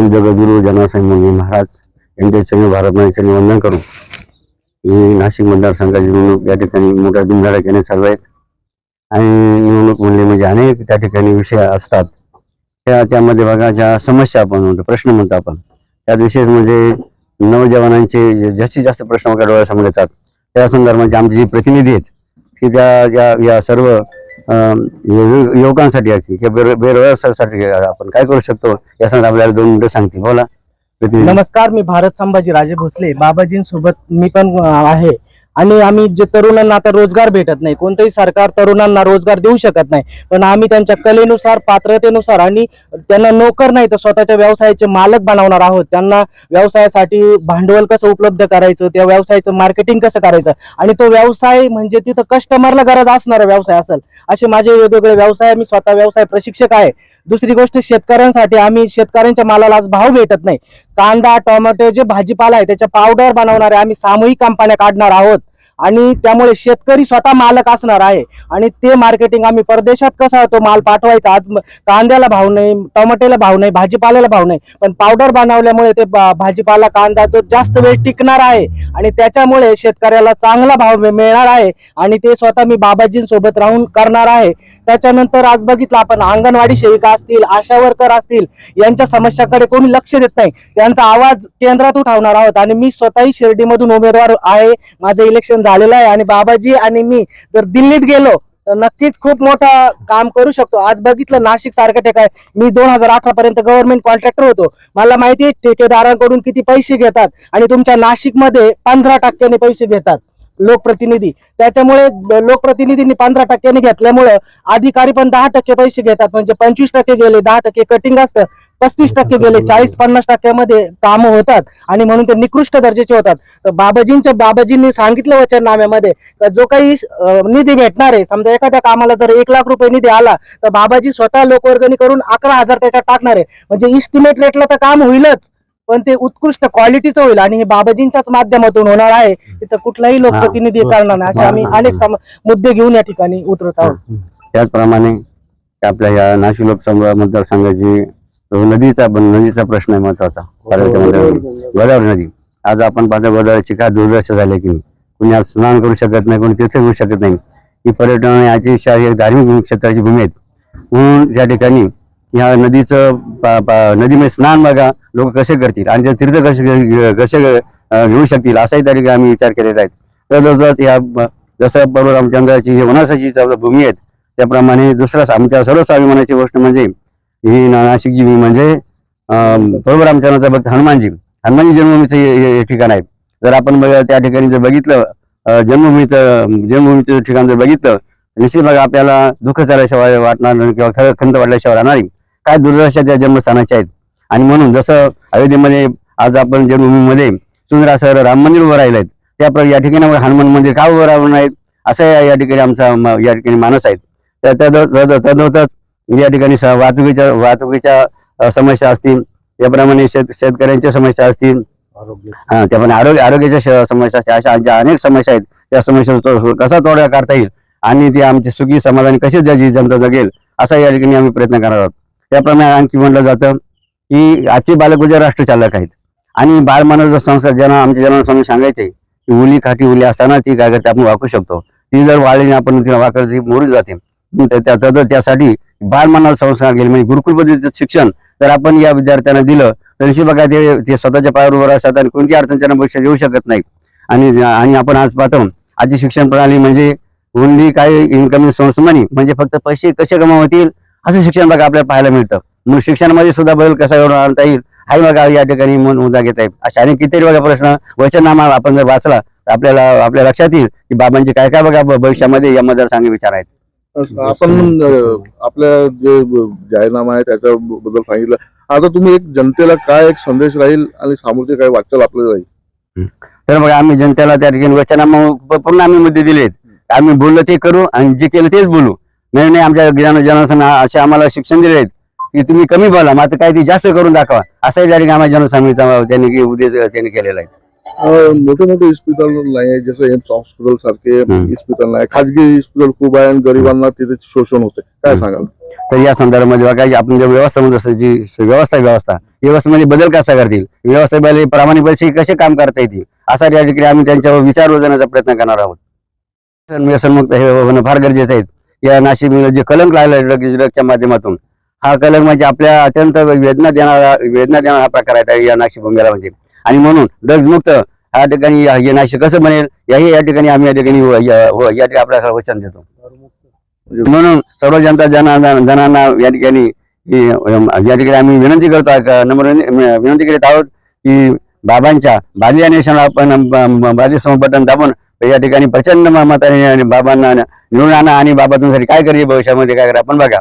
आपण जनासाई मुनी महाराज यांच्या चरणी भारत निवंदन वंदन करू. ही नाशिक मतदारसंघाची निवडणूक या ठिकाणी मोठ्या धुमधडाक्याने चालू आहेत. आणि निवडणूक म्हणले म्हणजे अनेक त्या ठिकाणी विषय असतात. त्या त्यामध्ये बघा ज्या समस्या आपण म्हणतो प्रश्न म्हणतो आपण. त्यात विशेष म्हणजे नवजवानांचे जास्तीत जास्त प्रश्न डोळ्यासमोर येतात. त्या संदर्भात आमचे जे प्रतिनिधी आहेत की त्या या या सर्व युवकांसाठी आहे किंवा बेरो आपण काय करू शकतो? या संदर्भात आपल्याला दोन मिनिटं सांगतील. बोला. नमस्कार मी भारत संभाजी राजे भोसले. बाबाजींसोबत मी पण आहे. आणि आम्ही जे तरुणांना आता रोजगार भेटत नाही कोणतंही सरकार तरुणांना रोजगार देऊ शकत नाही पण आम्ही त्यांच्या कलेनुसार पात्रतेनुसार आणि त्यांना नोकर नाही तर स्वतःच्या व्यवसायाचे मालक बनवणार आहोत. त्यांना व्यवसायासाठी भांडवल कसं उपलब्ध करायचं त्या व्यवसायाचं मार्केटिंग कसं करायचं? आणि तो व्यवसाय म्हणजे तिथं कस्टमरला गरज असणारा व्यवसाय असेल असे माझे वेगवेगळे व्यवसाय मी स्वतः व्यवसाय प्रशिक्षक आहे. दुसरी गोष्ट शेतकऱ्यांसाठी आम्ही शेतकऱ्यांच्या मालाला आज भाव भेटत नाही. कांदा टोमॅटो जे भाजीपाला आहे त्याच्या पावडर बनवणारे आम्ही सामूहिक कंपन्या काढणार आहोत. आणि त्यामुळे शेतकरी स्वतः मालक असणार आहे. आणि ते मार्केटिंग आम्ही परदेशात कसा तो माल पाठवायचा. आज कांद्याला भाव नाही टोमॅटोला भाव नाही भाजीपाल्याला भाव नाही. पण पावडर बनवल्यामुळे ते भाजीपाला कांदा तो जास्त वेळ टिकणार आहे. आणि त्याच्यामुळे शेतकऱ्याला चांगला भाव मिळणार आहे. आणि ते स्वतः मी बाबाजींसोबत राहून करणार आहे. त्याच्यानंतर आज बघितलं आपण अंगणवाडी सेविका असतील आशा वर्कर असतील यांच्या समस्याकडे कोणी लक्ष देत नाही. त्यांचा आवाज केंद्रात उठावणार आहोत. आणि मी स्वतःही शिर्डीमधून उमेदवार आहे. माझं इलेक्शन झालेलं आहे. आणि बाबाजी आणि मी जर दिल्लीत गेलो तर नक्कीच खूप मोठं काम करू शकतो. आज बघितलं नाशिक सारखं ठिकाण मी दोन हजार अठरा पर्यंत गव्हर्नमेंट कॉन्ट्रॅक्टर होतो. मला माहिती आहे ठेकेदारांकडून किती पैसे घेतात आणि तुमच्या नाशिकमध्ये पंधरा टक्क्याने पैसे घेतात. लोकप्रतिनिधी. त्याच्यामुळे लोकप्रतिनिधींनी पंधरा टक्क्याने घेतल्यामुळं अधिकारी पण दहा टक्के पैसे घेतात. म्हणजे पंचवीस टक्के गेले दहा टक्के कटिंग असतं पस्तीस टक्के गेले चाळीस पन्नास टक्क्यामध्ये कामं होतात आणि म्हणून ते निकृष्ट दर्जाचे होतात. तर बाबाजींच्या बाबाजींनी सांगितलं वचननाम्यामध्ये का जो काही निधी भेटणार आहे समजा एखाद्या कामाला जर एक लाख रुपये निधी आला तर बाबाजी स्वतः लोकवर्गणी करून अकरा हजार त्याच्यात टाकणार आहे. म्हणजे इस्टिमेट रेटला तर काम होईलच पण ते उत्कृष्ट क्वालिटीचं होईल आणि हे बाबाजींच्याच माध्यमातून होणार आहे. तिथं कुठलाही लोकप्रतिनिधी करणार नाही. असे आम्ही अनेक मुद्दे घेऊन या ठिकाणी उतरत आहोत. त्याचप्रमाणे आपल्या या नाशिक लोकसभा मतदारसंघाची नदीचा नदीचा प्रश्न आहे महत्त्वाचा पर्यटनामध्ये. गोदावरी नदी. आज आपण पाहतो गोदावरीची काय दुर्दशा झाली की कुणी आज स्नान करू शकत नाही कोणी तीर्थ घेऊ शकत नाही. ही पर्यटन याची धार्मिक क्षेत्राची भूमी आहेत. म्हणून त्या ठिकाणी ह्या नदीचं नदीमध्ये स्नान बघा लोक कसे करतील? आणि ते तीर्थ कसे कसे घेऊ शकतील असाही त्या ठिकाणी आम्ही विचार केलेला आहे. तर जसं या जसं प्रभू रामचंद्राची ही वनासाची भूमी आहेत त्याप्रमाणे दुसरा आमच्या सर्व स्वाभिमानाची गोष्ट म्हणजे ही ना- नाशिकची म्हणजे अं, प्रभू रामचंद्राचा भक्त हनुमानजी. हनुमानजी जन्मभूमीचं हे- हे हे ठिकाण आहे. जर आपण बघ- त्या ठिकाणी जर बघितलं जन्मभूमीचं जन्मभूमीचं ठिकाण जर बघितलं निश्चित भाग आपल्याला दुःख झाल्याशिवाय वाटणार नाही किंवा खरं खंत वाटल्याशिवाय राहणार नाही. काय दुर्दशा त्या जन्मस्थानाच्या आहेत. आणि म्हणून जसं अयोध्येमध्ये आज आपण जन्मभूमीमध्ये सुंदर असं राम मंदिर उभं राहिलं आहे त्या या ठिकाणी हनुमान मंदिर का उभं राहून आहेत असं या- ठिकाणी आमचा या ठिकाणी मानस आहेत तदोतच या ठिकाणी वाहतुकीच्या वाहतुकीच्या समस्या असतील. त्याप्रमाणे शेत शेतकऱ्यांच्या समस्या असतील. हा, त्याप्रमाणे आरोग्य आरोग्याच्या समस्या असतील अशा ज्या अनेक समस्या आहेत. त्या समस्या तो- कसा तोडगा काढता येईल? आणि ती आमची सुखी समाधानी कशी ज्याची जनता जगेल? असा या ठिकाणी आम्ही प्रयत्न करणार आहोत. त्याप्रमाणे आणखी म्हटलं जातं की आजचे बालक राष्ट्रचालक आहेत. आणि बालमानव संस्कार ज्यांना आमच्या जनांना समोर सांगायचे की उली खाटी उली असताना ती काय करते आपण वाकू शकतो. ती जर वाळली आपण तिला वाकड ती मोडून जाते. मग त्यासाठी बालमानव संस्कार गेले. म्हणजे गुरुकुल पद्धतीचं शिक्षण जर आपण या विद्यार्थ्यांना दिलं तर निश्चित बघा ते ते स्वतःच्या पायावर उभं राहतात आणि कोणती अडचण त्यांना भविष्यात शकत नाही. आणि आणि आपण आज पाहतो आजची शिक्षण प्रणाली म्हणजे ओनली काय इन्कमिंग सोर्स मनी म्हणजे फक्त पैसे कसे कमावतील असं शिक्षण बघा आपल्याला पाहायला मिळतं. मग शिक्षणामध्ये सुद्धा बदल कसा घडवून आणता येईल? हाही बघा या ठिकाणी मन मुद्दा घेत आहे अशा अनेक कितीतरी बघा प्रश्न वचननामा आपण जर वाचला तर आपल्याला आपल्या लक्षात येईल की बाबांचे काय काय बघा भविष्यामध्ये या मतदारसंघ विचार आहेत. आपण आपल्या जे जाहीरनामा आहे त्याच्याबद्दल सांगितलं. आता तुम्ही एक जनतेला काय एक संदेश राहील आणि समोरचे काय वाटचाल आपल्याला राहील? तर बघा आम्ही जनतेला त्या ठिकाणी वचनामा पूर्ण आम्ही मुद्दे दिलेत. आम्ही बोललो ते करू आणि जे केलं तेच बोलू. नाही नाही आमच्या ज्ञान जनासन असे आम्हाला शिक्षण दिले आहेत. की तुम्ही कमी बोला मात्र काय ते जास्त करून दाखवा. असंही ठिकाणी आम्हाला जनसंघचा त्यांनी उद्देश त्यांनी केलेला आहे. मोठे मोठे इस्पितळ नाही जसं एम्स हॉस्पिटल सारखे हम्म. इस्पितळ नाही. खाजगी इस्पितळ खूप आहे आणि गरिबांना तिथे शोषण होते. काय. सांगाल? तर या संदर्भामध्ये बघा की आपण जे व्यवस्था म्हणतो असं जी व्यवस्था व्यवस्था व्यवस्थेमध्ये बदल कसा करतील? व्यवस्थेमध्ये प्रामाणिकपणे कसे काम करता येतील? असा या ठिकाणी आम्ही त्यांच्यावर विचार योजण्याचा प्रयत्न करणार आहोत. व्यसन- व्यसनमुक्त हे होणं फार गरजेचं आहे. या नाशिक जे कलंक लागला ड्रग ड्रगच्या माध्यमातून हा कलंक म्हणजे आपल्या अत्यंत वेदना देणारा वेदना देणारा हा प्रकार आहे या नाशिक म्हणजे. आणि म्हणून ड्रग्ज मुक्त या ठिकाणी हे नाशिक कसं बनेल याही या ठिकाणी आम्ही या ठिकाणी हो- हो- या ठिकाणी आपल्याला वचन देतो. म्हणून सर्व जनता जना जनांना या ठिकाणी या ठिकाणी आम्ही विनंती करतो नम्र विनंती करीत आहोत की बाबांच्या बाली आणि आपण बाली बटन दाबून या ठिकाणी प्रचंड मताने आणि बाबांना निवडून आणा आणि बाबा तुमच्यासाठी काय करेल भविष्यामध्ये काय करा आपण बघा.